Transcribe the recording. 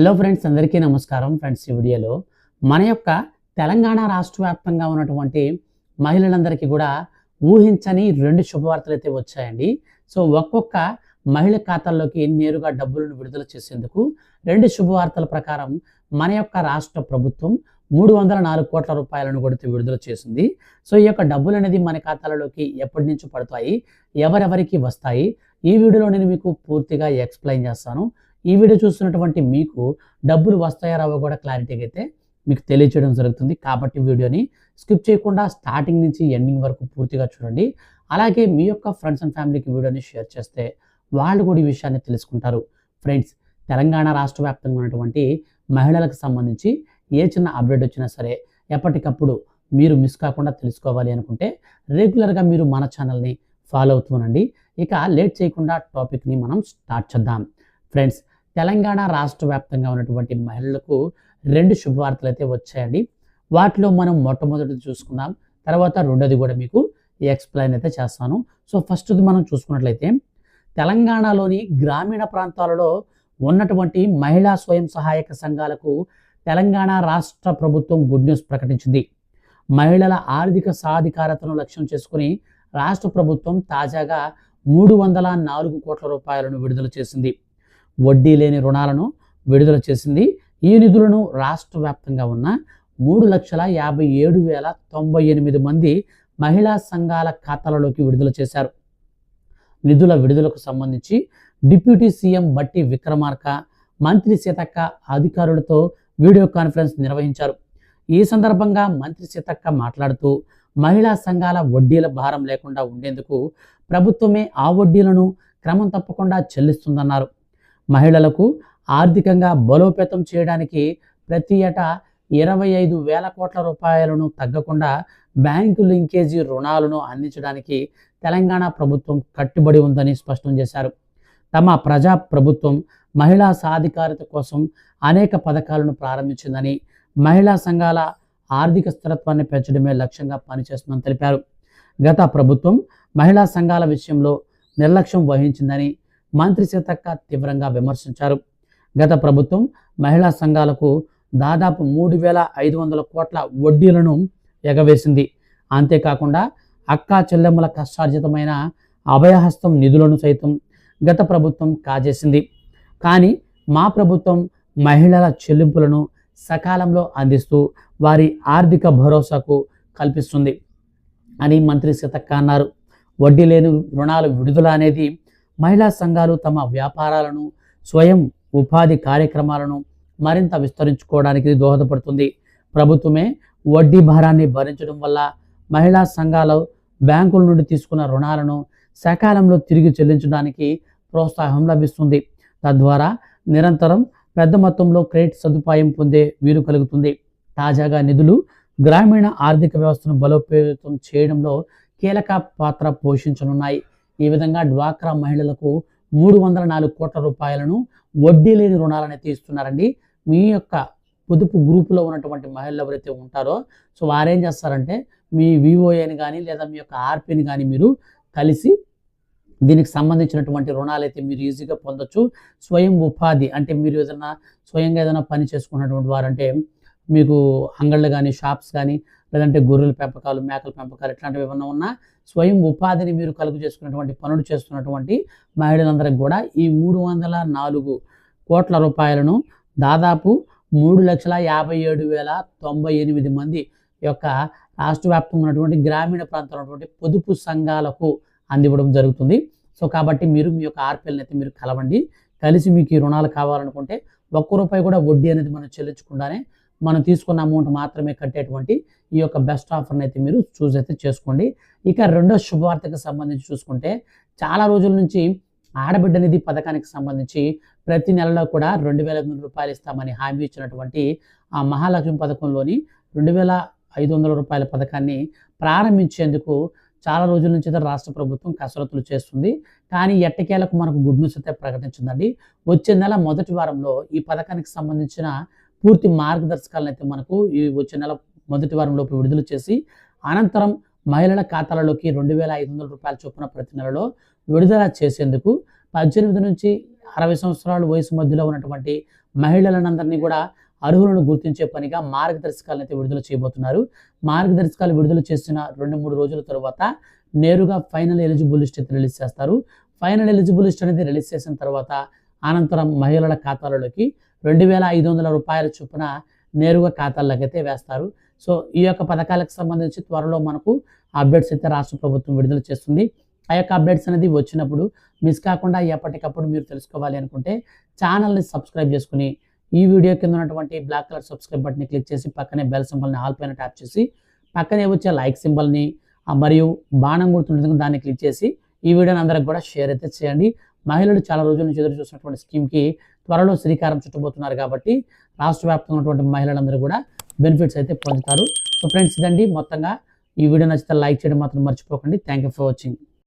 Hello friends అందరికీ నమస్కారం. Friends ఈ వీడియోలో మన యొక్క తెలంగాణ రాష్ట్ర వ్యాప్తంగా ఉన్నటువంటి మహిళలందరికీ కూడా ఊహించని రెండు శుభవార్తలు అయితే వచ్చాయండి. సో ఒక్కొక్క మహిళ ఖాతాల్లోకి నేరుగా డబ్బులను విడుదల చేసేందుకు రెండు శుభవార్తల ప్రకారం మన యొక్క రాష్ట్ర ప్రభుత్వం మూడు వందల నాలుగు కోట్ల రూపాయలను కొడితే విడుదల చేసింది. సో ఈ యొక్క డబ్బులు అనేది మన ఖాతాలలోకి ఎప్పటి నుంచి పడతాయి? ఎవరెవరికి వస్తాయి? ఈ వీడియోలో నేను మీకు పూర్తిగా ఎక్స్ప్లెయిన్ చేస్తాను. ఈ వీడియో చూస్తున్నటువంటి మీకు డబ్బులు వస్తాయా రావో కూడా క్లారిటీగా అయితే మీకు తెలియచేయడం జరుగుతుంది. కాబట్టి వీడియోని స్కిప్ చేయకుండా స్టార్టింగ్ నుంచి ఎండింగ్ వరకు పూర్తిగా చూడండి. అలాగే మీ యొక్క ఫ్రెండ్స్ అండ్ ఫ్యామిలీకి వీడియోని షేర్ చేస్తే వాళ్ళు కూడా ఈ విషయాన్ని తెలుసుకుంటారు. ఫ్రెండ్స్ తెలంగాణ రాష్ట్ర వ్యాప్తంగా ఉన్నటువంటి మహిళలకు సంబంధించి ఏ చిన్న అప్డేట్ వచ్చినా సరే ఎప్పటికప్పుడు మీరు మిస్ కాకుండా తెలుసుకోవాలి అనుకుంటే రెగ్యులర్గా మీరు మన ఛానల్ని ఫాలో అవుతూ ఉండండి. ఇక లేట్ చేయకుండా టాపిక్ని మనం స్టార్ట్ చేద్దాం. ఫ్రెండ్స్ తెలంగాణ రాష్ట్ర వ్యాప్తంగా ఉన్నటువంటి మహిళలకు రెండు శుభవార్తలు అయితే వచ్చాయండి. వాటిలో మనం మొట్టమొదటి చూసుకుందాం. తర్వాత రెండోది కూడా మీకు ఎక్స్ప్లెయిన్ అయితే చేస్తాను. సో ఫస్ట్ది మనం చూసుకున్నట్లయితే తెలంగాణలోని గ్రామీణ ప్రాంతాలలో ఉన్నటువంటి మహిళా స్వయం సహాయక సంఘాలకు తెలంగాణ రాష్ట్ర ప్రభుత్వం గుడ్ న్యూస్ ప్రకటించింది. మహిళల ఆర్థిక సాధికారతను లక్ష్యం చేసుకుని రాష్ట్ర ప్రభుత్వం తాజాగా మూడు వందల నాలుగు కోట్ల రూపాయలను విడుదల చేసింది. వడ్డీ లేని రుణాలను విడుదల చేసింది. ఈ నిధులను రాష్ట్ర వ్యాప్తంగా ఉన్న మూడు లక్షల యాభై ఏడు వేల తొంభై ఎనిమిది మంది మహిళా సంఘాల ఖాతాలలోకి విడుదల చేశారు. నిధుల విడుదలకు సంబంధించి డిప్యూటీ సీఎం బట్టి విక్రమార్క మంత్రి సీతక్క అధికారులతో వీడియో కాన్ఫరెన్స్ నిర్వహించారు. ఈ సందర్భంగా మంత్రి సీతక్క మాట్లాడుతూ మహిళా సంఘాల వడ్డీల భారం లేకుండా ఉండేందుకు ప్రభుత్వమే ఆ వడ్డీలను క్రమం తప్పకుండా చెల్లిస్తుందన్నారు. మహిళలకు ఆర్థికంగా బలోపేతం చేయడానికి ప్రతి ఏటా ఇరవై ఐదు వేల కోట్ల రూపాయలను తగ్గకుండా బ్యాంకు లింకేజీ రుణాలను అందించడానికి తెలంగాణ ప్రభుత్వం కట్టుబడి ఉందని స్పష్టం చేశారు. తమ ప్రజా ప్రభుత్వం మహిళా సాధికారత కోసం అనేక పథకాలను ప్రారంభించిందని మహిళా సంఘాల ఆర్థిక స్థిరత్వాన్ని పెంచడమే లక్ష్యంగా పనిచేస్తుందని తెలిపారు. గత ప్రభుత్వం మహిళా సంఘాల విషయంలో నిర్లక్ష్యం వహించిందని మంత్రి సీతక్క తీవ్రంగా విమర్శించారు. గత ప్రభుత్వం మహిళా సంఘాలకు దాదాపు మూడు వేల ఐదు వందల కోట్ల వడ్డీలను ఎగవేసింది. అంతేకాకుండా అక్కా చెల్లెమ్మల కష్టార్జితమైన అభయహస్తం నిధులను సైతం గత ప్రభుత్వం కాజేసింది. కానీ మా ప్రభుత్వం మహిళల చెల్లింపులను సకాలంలో అందిస్తూ వారి ఆర్థిక భరోసాకు కల్పిస్తుంది అని మంత్రి సీతక్క అన్నారు. వడ్డీ లేని రుణాల విడుదల అనేది మహిళా సంఘాలు తమ వ్యాపారాలను స్వయం ఉపాధి కార్యక్రమాలను మరింత విస్తరించుకోవడానికి దోహదపడుతుంది. ప్రభుత్వమే వడ్డీ భారాన్ని భరించడం వల్ల మహిళా సంఘాలు బ్యాంకుల నుండి తీసుకున్న రుణాలను సకాలంలో తిరిగి చెల్లించడానికి ప్రోత్సాహం లభిస్తుంది. తద్వారా నిరంతరం పెద్ద మొత్తంలో క్రెడిట్ సదుపాయం పొందే వీలు కలుగుతుంది. తాజాగా నిధులు గ్రామీణ ఆర్థిక వ్యవస్థను బలోపేతం చేయడంలో కీలక పాత్ర పోషించనున్నాయి. ఈ విధంగా డ్వాక్రా మహిళలకు మూడు వందల నాలుగు కోట్ల రూపాయలను వడ్డీ లేని రుణాలని తీస్తున్నారండి. ఇస్తున్నారండి మీ యొక్క పొదుపు గ్రూపులో ఉన్నటువంటి మహిళలు ఎవరైతే ఉంటారో సో వారేం చేస్తారంటే మీ వివోఏని కానీ లేదా మీ యొక్క ఆర్పిని కానీ మీరు కలిసి దీనికి సంబంధించినటువంటి రుణాలు అయితే మీరు ఈజీగా పొందొచ్చు. స్వయం ఉపాధి అంటే మీరు ఏదైనా స్వయంగా ఏదైనా పని చేసుకున్నటువంటి వారంటే మీకు అంగళ్ళు కానీ షాప్స్ కానీ లేదంటే గొర్రెల పెంపకాలు మేకల పెంపకాలు ఇట్లాంటివి ఏమన్నా ఉన్నా స్వయం ఉపాధిని మీరు కలుగు చేసుకున్నటువంటి పనులు చేస్తున్నటువంటి మహిళలందరికి కూడా ఈ మూడు వందల నాలుగు కోట్ల రూపాయలను దాదాపు మూడు లక్షల యాభై ఏడు వేల తొంభై ఎనిమిది మంది యొక్క రాష్ట్ర వ్యాప్తంగా ఉన్నటువంటి గ్రామీణ ప్రాంతంలో ఉన్నటువంటి పొదుపు సంఘాలకు అందివ్వడం జరుగుతుంది. సో కాబట్టి మీరు మీ యొక్క ఆర్పిఎల్ని అయితే మీరు కలవండి. కలిసి మీకు ఈ రుణాలు కావాలనుకుంటే ఒక్క రూపాయి కూడా వడ్డీ అనేది మనం చెల్లించకుండానే మనం తీసుకున్న అమౌంట్ మాత్రమే కట్టేటువంటి ఈ యొక్క బెస్ట్ ఆఫర్ని అయితే మీరు చూస్ అయితే చేసుకోండి. ఇక రెండో శుభవార్తకు సంబంధించి చూసుకుంటే చాలా రోజుల నుంచి ఆడబిడ్డ నిధి పథకానికి సంబంధించి ప్రతి నెలలో కూడా రెండు వేల ఐదు రూపాయలు ఇస్తామని హామీ ఇచ్చినటువంటి ఆ మహాలక్ష్మి పథకంలోని రెండు వేల ఐదు వందల రూపాయల పథకాన్ని ప్రారంభించేందుకు చాలా రోజుల నుంచి అయితే రాష్ట్ర ప్రభుత్వం కసరత్తులు చేస్తుంది. కానీ ఎట్టకేలకు మనకు గుడ్ న్యూస్ అయితే ప్రకటించిందండి. వచ్చే నెల మొదటి వారంలో ఈ పథకానికి సంబంధించిన పూర్తి మార్గదర్శకాలను అయితే మనకు ఈ వచ్చే నెల మొదటి వారంలోపు విడుదల చేసి అనంతరం మహిళల ఖాతాలలోకి రెండు వేల ఐదు వందల రూపాయల చొప్పున ప్రతి నెలలో విడుదల చేసేందుకు పద్దెనిమిది నుంచి అరవై సంవత్సరాల వయసు మధ్యలో ఉన్నటువంటి మహిళలందరినీ కూడా అర్హులను గుర్తించే పనిగా మార్గదర్శకాలను అయితే విడుదల చేయబోతున్నారు. మార్గదర్శకాలు విడుదల చేసిన రెండు మూడు రోజుల తర్వాత నేరుగా ఫైనల్ ఎలిజిబుల్ లిస్ట్ అయితే రిలీజ్ చేస్తారు. ఫైనల్ ఎలిజిబుల్ లిస్ట్ అనేది రిలీజ్ చేసిన తర్వాత అనంతరం మహిళల ఖాతాలలోకి రెండు వేల ఐదు వందల రూపాయల చొప్పున నేరుగా ఖాతాల్లోకి అయితే వేస్తారు. సో ఈ యొక్క పథకాలకు సంబంధించి త్వరలో మనకు అప్డేట్స్ అయితే రాష్ట్ర ప్రభుత్వం విడుదల చేస్తుంది. ఆ యొక్క అప్డేట్స్ అనేది వచ్చినప్పుడు మిస్ కాకుండా ఎప్పటికప్పుడు మీరు తెలుసుకోవాలి అనుకుంటే ఛానల్ని సబ్స్క్రైబ్ చేసుకుని ఈ వీడియో కింద ఉన్నటువంటి బ్లాక్ కలర్ సబ్స్క్రైబ్ బటన్ని క్లిక్ చేసి పక్కనే బెల్ సింబల్ని ఆల్ పైన ట్యాప్ చేసి పక్కనే వచ్చే లైక్ సింబల్ని మరియు బాణం గుర్తుంటుంది దాన్ని క్లిక్ చేసి ఈ వీడియోని అందరికి కూడా షేర్ అయితే చేయండి. మహిళలు చాలా రోజుల నుంచి ఎదురు చూసినటువంటి స్కీమ్కి త్వరలో శ్రీకారం చుట్టబోతున్నారు కాబట్టి రాష్ట్ర వ్యాప్తంగా ఉన్నటువంటి మహిళలందరూ కూడా బెనిఫిట్స్ అయితే పొందుతారు. సో ఫ్రెండ్స్ ఇదండి. మొత్తంగా ఈ వీడియో నచ్చితే లైక్ చేయడం మాత్రం మర్చిపోకండి. Thank you for watching.